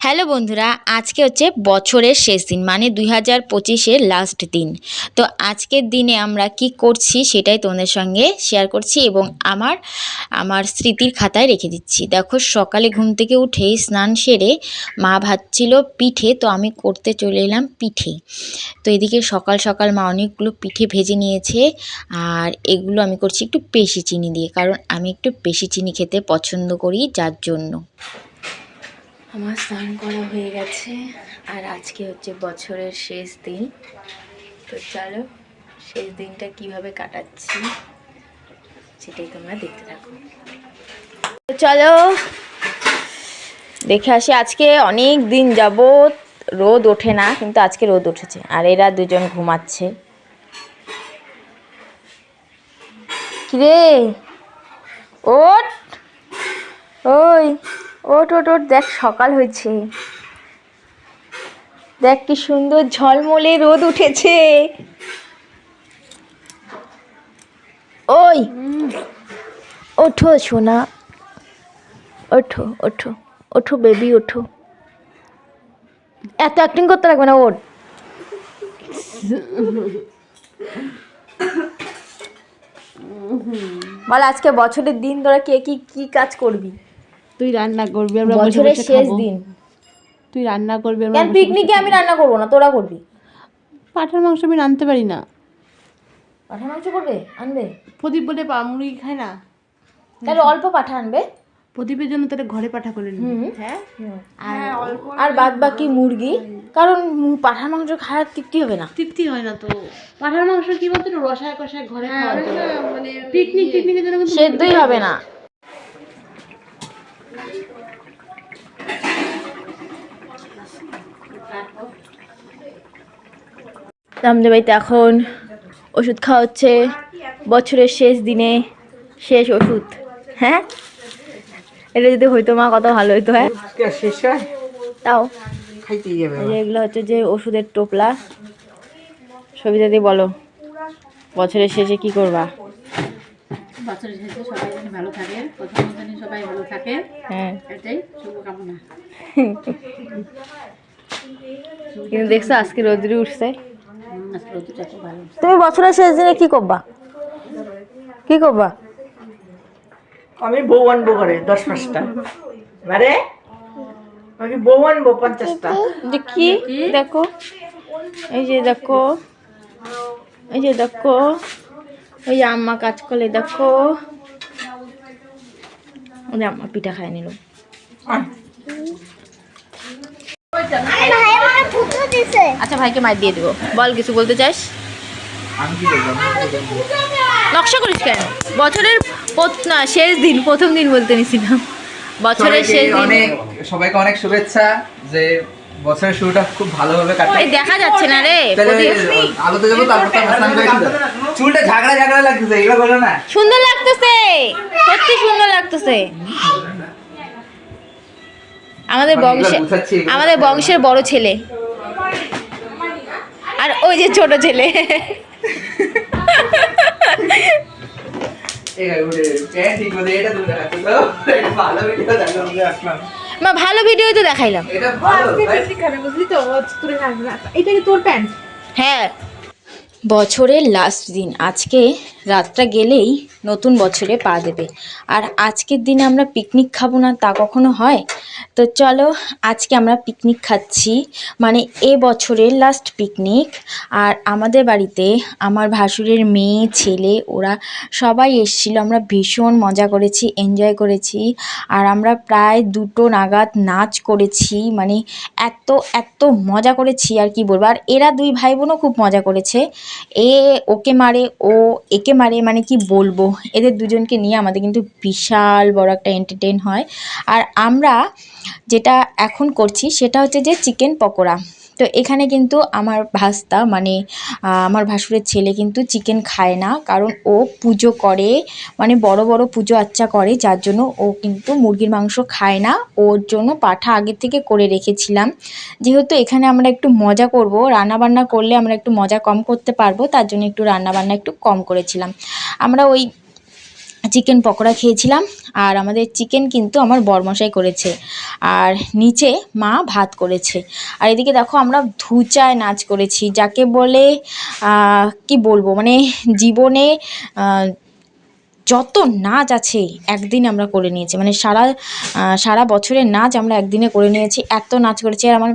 Hello বন্ধুরা, আজকে হচ্ছে বছরের শেষ দিন মানে দুই হাজার পঁচিশের লাস্ট দিন। তো আজকের দিনে আমরা কি করছি সেটাই তোমাদের সঙ্গে শেয়ার করছি এবং আমার আমার স্মৃতির খাতায় রেখে দিচ্ছি। দেখো, সকালে ঘুম থেকে উঠেই স্নান সেরে মা ভাজছিল পিঠে, তো আমি করতে চলে এলাম পিঠে। তো এদিকে সকাল সকাল মা অনেকগুলো পিঠে ভেজে নিয়েছে, আর এগুলো আমি করছি একটু পেশি চিনি দিয়ে, কারণ আমি একটু পেশি চিনি খেতে পছন্দ করি যার জন্য। আমার স্নান করা হয়ে গেছে, আর আজকে হচ্ছে বছরের শেষ দিন। তো চলো, শেষ দিনটা কীভাবে কাটাচ্ছি সেটাই তোমরা দেখতে থাকো। চলো, দেখে আসি, আজকে অনেক দিন যাবৎ রোদ ওঠে না, কিন্তু আজকে রোদ উঠেছে, আর এরা দুজন ঘুমাচ্ছে। কিরে? ওট ওই! ওট ওট ওট, দেখ সকাল হয়েছে। দেখ কি সুন্দর ঝলমলে রোদ উঠেছে। ওই, ওঠো সোনা। ওঠো ওঠো ওঠো বেবি ওঠো। এত অ্যাক্টিং করতে লাগবে না, ওঠ। বল আজকে বছরের দিন, তোরা কে কি কি কাজ করবি? তুই রান্না করবি আমরা বসে বসে শেষ খাব। দিন। তুই রান্না করবি আমরা কেন পিকনিকে আমি রান্না করব না? তোরা করবি? পাঁঠার মাংস আমি রাঁধতে পারি না। পাঠা মাংস করবে? আনবে? প্রদীপ বলে পা- মুরগি খায় না। তাহলে অল্প পাঠা আনবে? প্রদীপের জন্য তাহলে ঘরে পাঠা করে নিবি। হুম। হ্যাঁ? আর আর বাদ বাকি মুরগি? কারণ পাঠা মাংস খাওয়ার তৃপ্তি হবে না। তৃপ্তি হয় না তো। পাঠার মাংস কি বলতো? রসায় কষায় ঘরে খাওয়া মানে পিকনিক টিকনিকের জন্য সেদ্ধই হবে না। রামদেব বাড়িতে এখন ওষুধ খাওয়া হচ্ছে বছরের শেষ দিনে শেষ ওষুধ। হ্যাঁ? এটা যদি হইতো মা কত ভালো হইতো হ্যাঁ? শেষ তাও। এগুলো হচ্ছে যে ওষুধের টোপলা। সবিতা দি বলো বছরের শেষে কি করবা? বছরের শেষে সবাই যেন ভালো থাকে প্রথম দিনে সবাই ভালো থাকে। হ্যাঁ। এটাই শুভকামনা। কিন্তু দেখছ আজকে রোদ্রি উঠছে আজকে ঋতুটা খুব ভালো তুমি বছরের শেষ দিনে কি করবা? কি করবা? আমি বউ আনব করে দশ পাঁচটা। মানে আমি বউ আনব পঞ্চাশটা। কি দেখো। এই যে দেখো এই যে দেখো। এই যে আম্মা কাজ করলে দেখো। ওই যে আম্মা পিঠা খাই নিল। আচ্ছা ভাইকে মার দিয়ে দেবো। বল কিছু বলতে চাস? নকশা করিস কেন? বছরের না শেষ দিন প্রথম দিন বলতে নিছিলাম। বছরের শেষ দিন। সবাইকে অনেক শুভেচ্ছা যে বছরের শুরুটা খুব ভালোভাবে কাটে দেখা যাচ্ছে না রে আলোতে যাব তারপর। চুলটা ঝাগড়া ঝাগড়া লাগতেছে এগুলো বলো না। সুন্দর লাগতেছে সত্যি সুন্দর লাগতেছে। আমাদের মানে বংশে আমাদের বংশের বড় ছেলে। আর ওই যে ছোট ছেলে। মা ভালো ভিডিও তো দেখাইলাম। এটা ভালো তাই? এটা কি তোর প্যান্ট হ্যাঁ। বছরের লাস্ট দিন। আজকে রাতটা গেলেই নতুন বছরে পা দেবে। আর আজকের দিনে আমরা পিকনিক খাব না তা কখনো হয়? তো চলো, আজকে আমরা পিকনিক খাচ্ছি। মানে এ বছরের লাস্ট পিকনিক আর আমাদের বাড়িতে আমার ভাসুরের মেয়ে, ছেলে, ওরা সবাই এসেছিল। আমরা ভীষণ মজা করেছি এনজয় করেছি। আর আমরা প্রায় দুটো নাগাদ নাচ করেছি। মানে এত এত মজা করেছি আর কি বলব। আর এরা দুই ভাই বোনও খুব মজা করেছে। এ ওকে মারে, ও একে মারে মানে কি বলব? এদের দুজনকে নিয়ে আমাদের কিন্তু বিশাল বড় একটা এন্টারটেন হয়। আর আমরা যেটা এখন করছি, সেটা হচ্ছে যে চিকেন পকোড়া। তো এখানে কিন্তু আমার ভাস্তা মানে আমার ভাসুরের ছেলে কিন্তু চিকেন খায় না। কারণ ও পুজো করে মানে বড় বড় পুজো আচ্চা করে, যার জন্য ও কিন্তু মুরগির মাংস খায় না। ওর জন্য পাঠা আগে থেকে করে রেখেছিলাম। যেহেতু এখানে আমরা একটু মজা করব, রান্নাবান্না করলে আমরা একটু মজা কম করতে পারব, তার জন্য একটু রান্নাবান্না একটু কম করেছিলাম। আমরা ওই চিকেন পকোড়া খেয়েছিলাম, আর আমাদের চিকেন কিন্তু আমার বরমশাই করেছে, আর নিচে মা ভাত করেছে। আর এদিকে দেখো আমরা ধুচায় নাচ করেছি, যাকে বলে কি বলব মানে জীবনে যত নাচ আছে একদিন আমরা করে নিয়েছি। মানে সারা সারা বছরের নাচ আমরা একদিনে করে নিয়েছি। এত নাচ করেছি আর আমার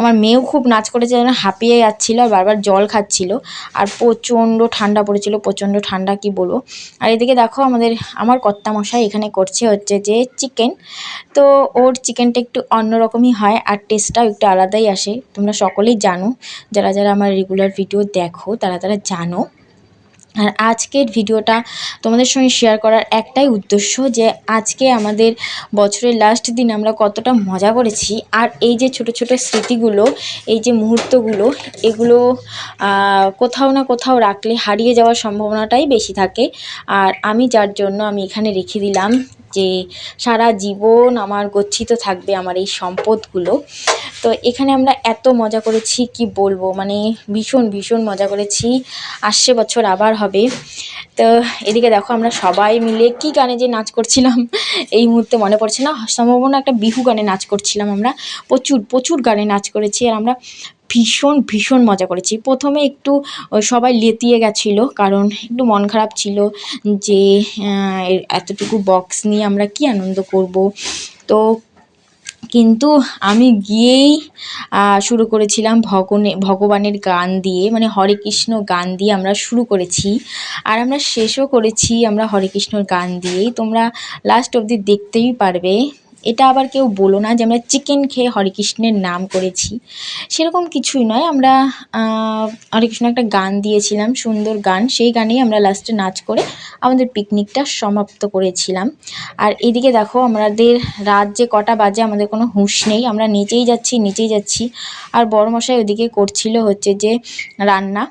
আমার মেয়েও খুব নাচ করেছে যেন হাঁপিয়ে যাচ্ছিল আর বারবার জল খাচ্ছিল। আর প্রচণ্ড ঠান্ডা পড়েছিল, প্রচণ্ড ঠান্ডা কি বলব। আর এদিকে দেখো আমাদের, আমার কর্তামশাই এখানে করছে হচ্ছে যে চিকেন। তো ওর চিকেনটা একটু অন্যরকমই হয় আর টেস্টটাও একটু আলাদাই আসে। তোমরা সকলেই জানো। যারা যারা আমার রেগুলার ভিডিও দেখো, তারা তারা জানো। আর আজকের ভিডিওটা তোমাদের সঙ্গে শেয়ার করার একটাই উদ্দেশ্য যে আজকে আমাদের বছরের লাস্ট দিন আমরা কতটা মজা করেছি। আর এই যে ছোট ছোট স্মৃতিগুলো, এই যে মুহূর্তগুলো, এগুলো কোথাও না কোথাও রাখলে হারিয়ে যাওয়ার সম্ভাবনাটাই বেশি থাকে। আর আমি যার জন্য আমি এখানে রেখে দিলাম যে সারা জীবন আমার গচ্ছিত থাকবে আমার এই সম্পদগুলো। তো এখানে আমরা এত মজা করেছি, কি বলব? মানে ভীষণ ভীষণ মজা করেছি। আসছে বছর আবার হবে। তো এদিকে দেখো আমরা সবাই মিলে কি গানে যে নাচ করছিলাম, এই মুহূর্তে মনে পড়ছে না? সম্ভবত একটা বিহু গানে নাচ করছিলাম আমরা। প্রচুর প্রচুর গানে নাচ করেছি। আর আমরা ভীষণ ভীষণ মজা করেছি। প্রথমে একটু সবাই লেতিয়ে গেছিল, কারণ একটু মন খারাপ ছিল যে এতটুকু বক্স নিয়ে আমরা কি আনন্দ করব। তো কিন্তু আমি গিয়েই শুরু করেছিলাম ভগনে, ভগবানের গান দিয়ে মানে হরে কৃষ্ণ গান দিয়ে আমরা শুরু করেছি। আর আমরা শেষও করেছি আমরা হরে কৃষ্ণর গান দিয়েই। তোমরা লাস্ট অবধি দেখতেই পারবে। এটা আবার কেউ বলো না যে আমরা চিকেন খেয়ে হরে কৃষ্ণের নাম করেছি। সেরকম কিছুই নয় আমরা আহ, হরে কৃষ্ণ একটা গান দিয়েছিলাম সুন্দর গান। সেই গানেই আমরা লাস্টে নাচ করে আমাদের পিকনিকটা সমাপ্ত করেছিলাম। আর এদিকে দেখো আমাদের রাত যে কটা বাজে আমাদের কোনো হুঁশ নেই আমরা নিচেই যাচ্ছি নিচেই যাচ্ছি। আর বড়মশাই ওদিকে করছিল হচ্ছে যে রান্না।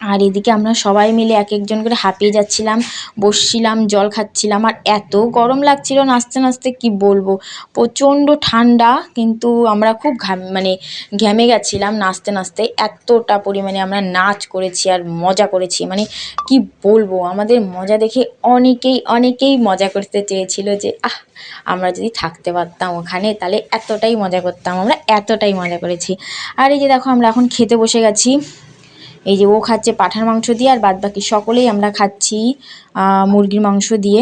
আর এদিকে আমরা সবাই মিলে এক একজন করে হাঁপিয়ে যাচ্ছিলাম, বসছিলাম, জল খাচ্ছিলাম আর এত গরম লাগছিল নাচতে নাচতে, কি বলব? প্রচণ্ড ঠান্ডা, কিন্তু আমরা খুব ঘাম মানে ঘ্যামে গেছিলাম নাচতে নাচতে। এতটা পরিমাণে আমরা নাচ করেছি আর মজা করেছি। মানে কি বলব, আমাদের মজা দেখে অনেকেই অনেকেই মজা করতে চেয়েছিল যে, আহ, আমরা যদি থাকতে পারতাম ওখানে, তাহলে এতটাই মজা করতাম আমরা, এতটাই মজা করেছি। আর এই যে দেখো, আমরা এখন খেতে বসে গেছি। এই যে ও খাচ্ছে পাঠার মাংস দিয়ে আর বাদ বাকি সকলেই আমরা খাচ্ছি মুরগির মাংস দিয়ে।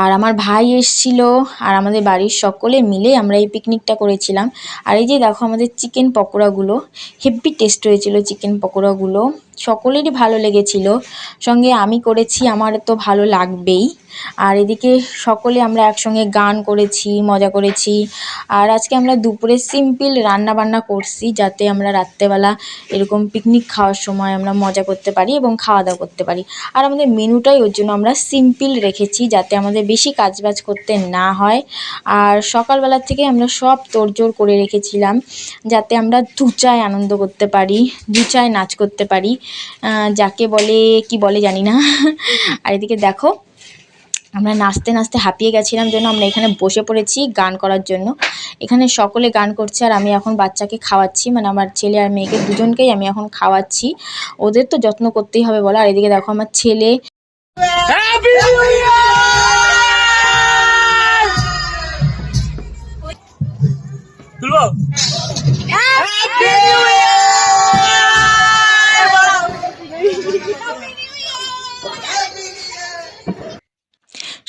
আর আমার ভাই এসছিল আর আমাদের বাড়ির সকলে মিলে আমরা এই পিকনিকটা করেছিলাম। আর এই যে দেখো আমাদের চিকেন পকোড়াগুলো হেভি টেস্ট হয়েছিল চিকেন পকোড়াগুলো। সকলেরই ভালো লেগেছিল। সঙ্গে আমি করেছি, আমার তো ভালো লাগবেই। আর এদিকে সকলে আমরা একসঙ্গে গান করেছি, মজা করেছি। আর আজকে আমরা দুপুরে সিম্পল রান্না বান্না করছি, যাতে আমরা রাত্রেবেলা এরকম পিকনিক খাওয়ার সময় আমরা মজা করতে পারি এবং খাওয়া দাওয়া করতে পারি। আর আমাদের মেনুটাই ওর জন্য আমরা সিম্পল রেখেছি, যাতে আমাদের বেশি কাজবাজ করতে না হয়। আর সকালবেলা থেকে আমরা সব তোড়জোড় করে রেখেছিলাম, যাতে আমরা দুচায় আনন্দ করতে পারি দুচায় নাচ করতে পারি। যাকে বলে কি বলে জানি না। আর এদিকে দেখো আমরা নাচতে নাচতে হাঁপিয়ে গেছিলাম জন্য আমরা এখানে বসে পড়েছি গান করার জন্য। এখানে সকলে গান করছে আর আমি এখন বাচ্চাকে খাওয়াচ্ছি। মানে আমার ছেলে আর মেয়েকে দুজনকেই আমি এখন খাওয়াচ্ছি। ওদের তো যত্ন করতেই হবে বলো। আর এদিকে দেখো আমার ছেলে।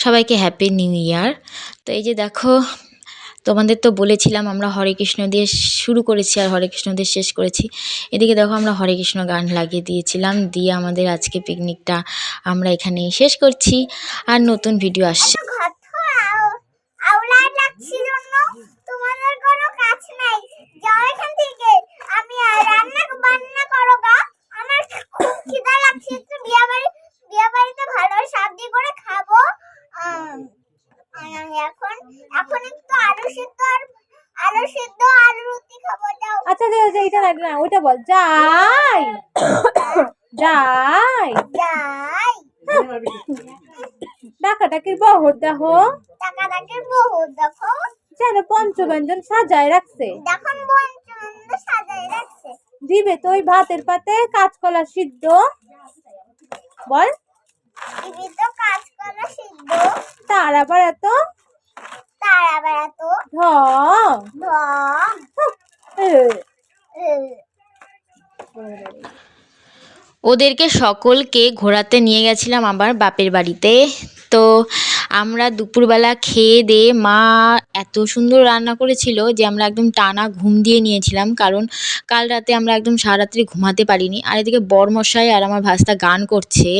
সবাইকে হ্যাপি নিউ ইয়ার তো এই যে দেখো, তোমাদের তো বলেছিলাম আমরা হরে কৃষ্ণ দিয়ে শুরু করেছি আর হরে কৃষ্ণ দিয়ে শেষ করেছি। এদিকে দেখো আমরা হরে কৃষ্ণ গান লাগিয়ে দিয়েছিলাম, দিয়ে আমাদের আজকে পিকনিকটা আমরা এখানেই শেষ করছি। আর নতুন ভিডিও আসছে। আমি রান্না বান্না করো গা। আমার খুব খিদা লাগছে একটু বিয়া বাড়ি বিয়া বাড়িতে ভালো শান্তি করে খাব আম, আম, এখন এখন একটু আলু সিদ্ধ আর আলু সিদ্ধ আলু রুটি খাব যাও আচ্ছা দে দে, এটা লাগবে না ওইটা বল যাই। যাই। ডাকাটাকির বহর দেখো। যেন পঞ্চব্যঞ্জন সাজায় রাখছে। দেখুন সাজাই রাখছে দিবে তো ওই ভাতের পাতে কাঁচকলা সিদ্ধ। বল। তো শিখব তার আবার এত। তার আবার এত। ঢং ঢং। ওদেরকে সকলকে ঘোরাতে নিয়ে গেছিলাম আমার বাপের বাড়িতে। তো আমরা দুপুরবেলা খেয়ে দিয়ে মা এত সুন্দর রান্না করেছিল যে আমরা একদম টানা ঘুম দিয়ে নিয়েছিলাম, কারণ কাল রাতে আমরা একদম সারারাত্রি ঘুমাতে পারিনি। আর এদিকে বরমশাই আর আমার ভাস্তা গান করছে,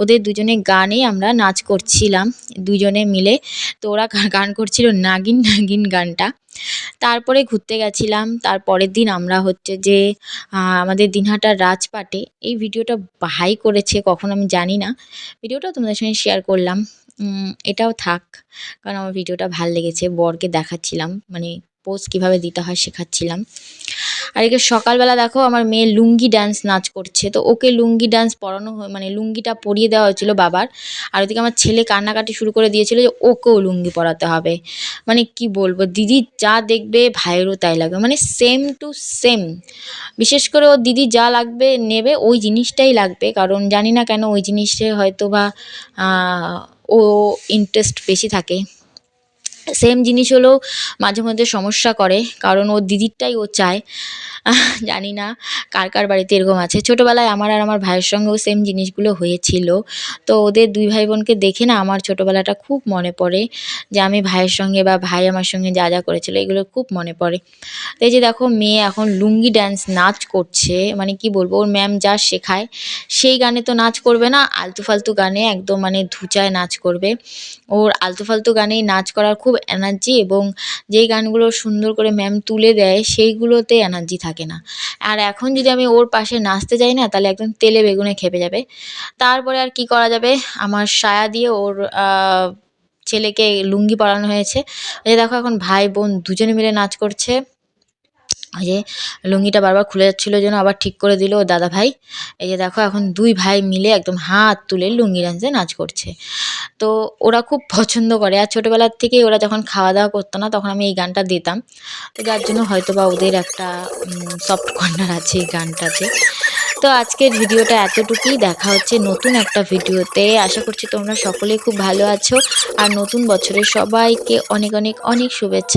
ওদের দুজনে গানে আমরা নাচ করছিলাম, দুজনে মিলে। তো ওরা গান করছিল নাগিন নাগিন গানটা। তারপরে ঘুরতে গেছিলাম। তারপরের দিন আমরা হচ্ছে যে আমাদের দিনহাটার রাজপাটে এই ভিডিওটা হাই করেছে, কখন আমি জানি না। ভিডিওটা তোমাদের সঙ্গে শেয়ার করলাম। এটাও থাক, কারণ আমার ভিডিওটা ভালো লেগেছে, বরকে দেখাচ্ছিলাম। মানে পোজ কীভাবে দিতে হয় শেখাচ্ছিলাম। আর একে সকালবেলা দেখো আমার মেয়ে লুঙ্গি ডান্স নাচ করছে। তো ওকে লুঙ্গি ডান্স হয় মানে লুঙ্গিটা পরিয়ে দেওয়া হয়েছিল বাবার। আর ওদিকে আমার ছেলে কান্নাকাটি শুরু করে দিয়েছিল যে ওকেও লুঙ্গি পরাতে হবে। মানে কি বলব, দিদি যা দেখবে ভাইয়েরও তাই লাগবে। মানে সেম টু সেম বিশেষ করে ও দিদি যা লাগবে নেবে, ওই জিনিসটাই লাগবে। কারণ জানি না কেন ওই জিনিসে হয়তো বা ও ইন্টারেস্ট বেশি থাকে। সেম জিনিস হলেও মাঝে মধ্যে সমস্যা করে, কারণ ওর দিদিরটাই ও চায়। জানি না কার কার বাড়িতে এরকম আছে। ছোটোবেলায় আমার আর আমার ভাইয়ের সঙ্গেও সেম জিনিসগুলো হয়েছিল। তো ওদের দুই ভাই বোনকে দেখে না আমার ছোটোবেলাটা খুব মনে পড়ে, যে আমি ভাইয়ের সঙ্গে বা ভাই আমার সঙ্গে যা যা করেছিল এগুলো খুব মনে পড়ে। তো এই যে দেখো, মেয়ে এখন লুঙ্গি ড্যান্স নাচ করছে মানে কি বলব, ওর ম্যাম যা শেখায়, সেই গানে তো নাচ করবে না, আলতু ফালতু গানে একদম মানে ধুচায় নাচ করবে। ওর আলতু ফালতু গানেই নাচ করার খুব এনার্জি এবং যেই গানগুলো সুন্দর করে ম্যাম তুলে দেয়, সেইগুলোতে এনার্জি থাকে না। আর এখন যদি আমি ওর পাশে নাচতে যাই না, তাহলে একদম তেলে বেগুনে খেপে যাবে। তারপরে আর কি করা যাবে? আমার সায়া দিয়ে ওর ছেলেকে লুঙ্গি পরানো হয়েছে। এই দেখো এখন ভাই বোন দুজনে মিলে নাচ করছে। এই যে লুঙ্গিটা বারবার খুলে যাচ্ছিল যেন আবার ঠিক করে দিল ওর দাদা ভাই এই যে দেখো, এখন দুই ভাই মিলে একদম হাত তুলে লুঙ্গি ডান্সে নাচ করছে। তো ওরা খুব পছন্দ করে। আর ছোটোবেলার থেকেই ওরা যখন খাওয়া দাওয়া করতো না, তখন আমি এই গানটা দিতাম। তো যার জন্য হয়তো বা ওদের একটা সফট কর্নার আছে এই গানটাতে। তো আজকের ভিডিওটা এতটুকুই। দেখা হচ্ছে নতুন একটা ভিডিওতে। আশা করছি তোমরা সকলেই খুব ভালো আছো। আর নতুন বছরে সবাইকে অনেক অনেক অনেক শুভেচ্ছা।